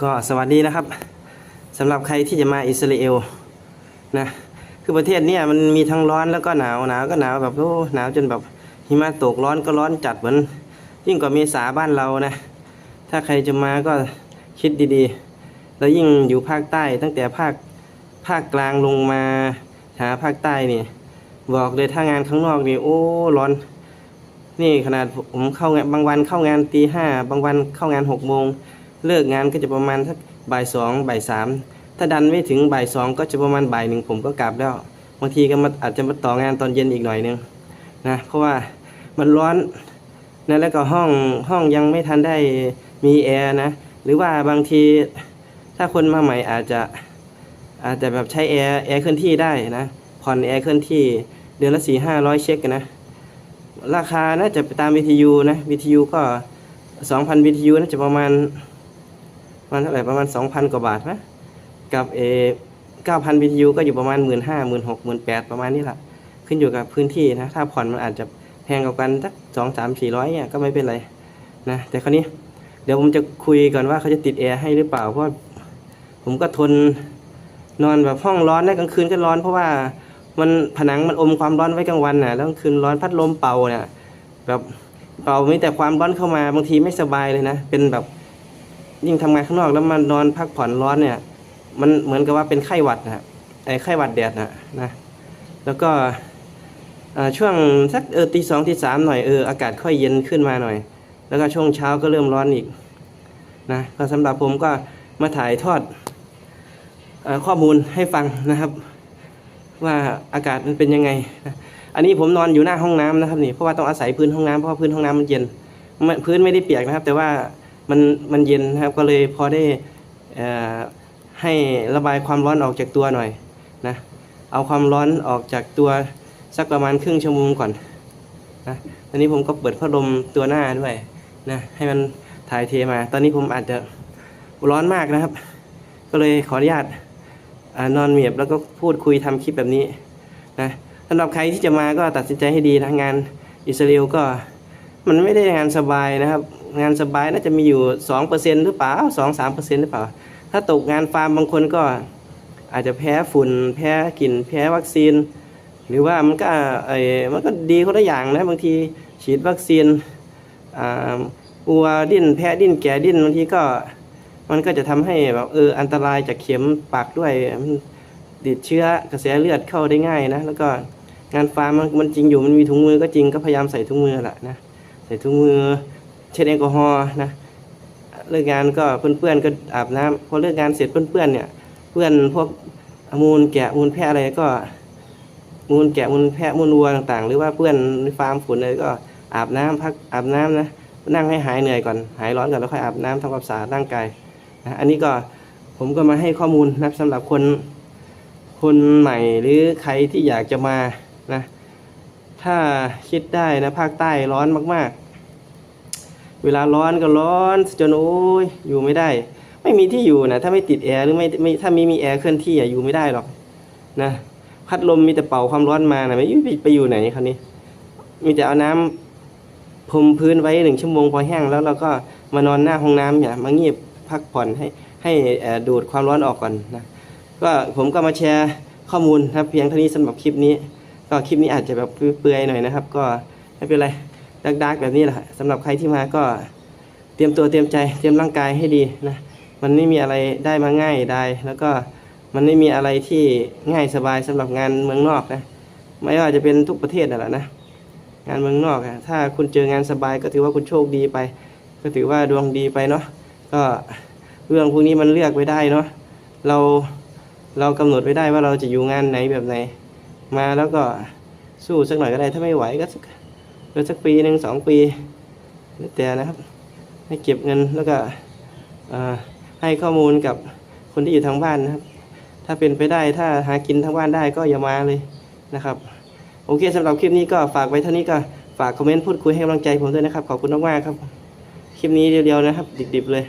ก็สวัสดีนะครับสำหรับใครที่จะมาอิสราเอลนะคือประเทศเนี้มันมีทั้งร้อนแล้วก็หนาวหนาวก็หนาวแบบโอ้หนาวจนแบบหิมะตกร้อนก็ร้อนจัดเหมือนยิ่งกว่าเมษาบ้านเรานะ ถ้าใครจะมาก็คิดดีๆ แล้วยิ่งอยู่ภาคใต้ตั้งแต่ภาคภาคกลางลงมาหาภาคใต้นี่บอกเลยถ้างานข้างนอกนี่โอ้ร้อน นี่ขนาดผมเข้างานบางวันเข้างานตีห้าบางวันเข้างานหกโมง เลิกงานก็จะประมาณสักบ่ายสองบ่ายสามถ้าดันไม่ถึงบ่ายสองก็จะประมาณบ่ายหนึ่งผมก็กลับแล้วบางทีก็มาอาจจะมาต่องานตอนเย็นอีกหน่อยหนึงนะเพราะว่ามันร้อนนะแล้วก็ห้องห้องยังไม่ทันได้มีแอร์นะหรือว่าบางทีถ้าคนมาใหม่อาจจะอาจจะแบบใช้แอร์แอร์เคลื่อนที่ได้นะผ่อนแอร์เคลื่อนที่เดือนละสี่ห้าร้อยเช็คกันนะราคาน่าจะไปตาม BTU นะ BTU ก็สองพัน BTU น่าจะประมาณ ประมาณเท่าไหร่ประมาณสองพันกว่าบาทนะกับเอเก้าพัน BTU ก็อยู่ประมาณหมื่นห้าหมื่นหกหมื่นแปดประมาณนี้แหละขึ้นอยู่กับพื้นที่นะถ้าผ่อนมันอาจจะแพงกว่ากันสักสองสามสี่ร้อยเนี่ยก็ไม่เป็นไรนะแต่คราวนี้เดี๋ยวผมจะคุยก่อนว่าเขาจะติดแอร์ให้หรือเปล่าเพราะผมก็ทนนอนแบบห้องร้อนได้กลางคืนก็ร้อนเพราะว่ามันผนังมันอมความร้อนไว้กลางวันน่ะแล้วกลางคืนร้อนพัดลมเป่าน่ะแบบเป่ามีแต่ความร้อนเข้ามาบางทีไม่สบายเลยนะ เป็นแบบ ยิ่งทำงานข้างนอกแล้วมันอนพักผ่อนร้อนเนี่ย มันเหมือนกับว่าเป็นไข้หวัดนะไอ้ไข้หวัดแดดนะนะ แล้วก็ช่วงสักเออตีสองตีสามหน่อยเอออากาศค่อยเย็นขึ้นมาหน่อย แล้วก็ช่วงเช้าก็เริ่มร้อนอีกนะก็สำหรับผมก็มาถ่ายทอดอข้อมูลให้ฟังนะครับ ว่าอากาศมันเป็นยังไงนะอันนี้ผมนอนอยู่หน้าห้องน้ำนะครับนี่เพราะว่าต้องอาศัยพื้นห้องน้ำเพราะว่าพื้นห้องน้ำมันเย็นพื้นไม่ได้เปียกนะครับ แต่ว่า มันมันเย็นนะครับก็เลยพอได้ให้ระบายความร้อนออกจากตัวหน่อยนะเอาความร้อนออกจากตัวสักประมาณครึ่งชั่วโมงก่อนนะตอนนี้ผมก็เปิดพัดลมตัวหน้าด้วยนะให้มันถ่ายเทมา ตอนนี้ผมอาจจะร้อนมากนะครับ ก็เลยขออนุญาตอนอนเมียบแล้วก็พูดคุยทำคลิปแบบนี้นะสำหรับใครที่จะมาก็ตัดสินใจให้ดีนะงานอิสราเอลก็มันไม่ได้งานสบายนะครับ งานสบายน่าจะมีอยู่สองเปอร์เซ็นหรือเปล่าสองสามเปอร์เซ็นหรือเปล่า ถ้าตกงานฟาร์มบางคนก็อาจจะแพ้ฝุ่น แพ้กลิ่นแพ้วัคซีน หรือว่ามันก็เออมันก็ดีคนละอย่างนะบางทีฉีดวัคซีนอ่าวัวดิ้นแพ้ดิ้นแก่ดิ้นบางทีก็มันก็จะทำให้แบบเอออันตรายจากเข็มปากด้วยติดเชื้อกระแสเลือดเข้าได้ง่ายนะ แล้วก็งานฟาร์มมันจริงอยู่มันมีถุงมือก็จริงก็พยายามใส่ถุงมือแหละนะใส่ถุงมือ เช็ดแอลกอฮอล์นะเลิกงานก็เพื่อนๆก็อาบน้ำพอเลิกงานเสร็จเพื่อนๆเนี่ย เพื่อนพวกมูลแกะมูลแพะอะไรก็ มูลแกะมูลแพะมูลวัวต่างๆ หรือว่าเพื่อนในฟาร์มฝุ่นอะไรก็อาบน้ำพักอาบน้ำนะนั่งให้หายเหนื่อยก่อนหายร้อนก่อนแล้วค่อยอาบน้ำทำความสะอาดร่างกายนะอันนี้ก็ผมก็มาให้ข้อมูลนะสำหรับคนคนใหม่หรือใครที่อยากจะมานะถ้าคิดได้นะภาคใต้ร้อนมากๆ เวลาร้อนก็ร้อนจนโอ้ยอยู่ไม่ได้ ไม่มีที่อยู่นะถ้าไม่ติดแอร์หรือไม่ไม่ถ้าไม่มีแอร์เคลื่อนที่อะอยู่ไม่ได้หรอกนะพัดลมมีแต่เป่าความร้อนมานะไม่ไปไปอยู่ไหนคราวนี้ มีแต่เอาน้ำพรมพื้นไว้หนึ่งชั่วโมงพอแห้งแล้วเราก็มานอนหน้าห้องน้ำเนี่ยมาเงียบพักผ่อนให้ให้ดูดความร้อนออกก่อนนะก็ผมก็มาแชร์ข้อมูลนะเพียงเท่านี้สำหรับคลิปนี้ ก็คลิปนี้อาจจะแบบเปื่อยๆหน่อยนะครับ ก็ไม่เป็นไร ดักๆแบบนี้แหละสำหรับใครที่มาก็เตรียมตัวเตรียมใจเตรียมร่างกายให้ดีนะมันไม่มีอะไรได้มาง่ายได้แล้วก็มันไม่มีอะไรที่ง่ายสบายสำหรับงานเมืองนอกนะไม่ว่าจะเป็นทุกประเทศนั่นแหละนะงานเมืองนอกอะถ้าคุณเจองานสบายก็ถือว่าคุณโชคดีไป ก็ถือว่าดวงดีไปเนาะก็เรื่องพวกนี้มันเลือกไว้ได้เนาะเราเรากำหนดไว้ได้ว่าเราจะอยู่งานไหนแบบไหน มาแล้วก็สู้สักหน่อยก็ได้ถ้าไม่ไหวก็ สักก็สักปีหนึ่งสองปีแต่นะครับ ให้เก็บเงินแล้วก็ให้ข้อมูลกับคนที่อยู่ทางบ้านนะครับ ถ้าเป็นไปได้ถ้าหากินทางบ้านได้ก็อย่ามาเลยนะครับ โอเคสำหรับคลิปนี้ก็ฝากไว้เท่านี้ก็ฝากคอมเมนต์พูดคุยให้กำลังใจผมด้วยนะครับ ขอบคุณมากๆครับ คลิปนี้เดียวๆนะครับ ดิบๆเลย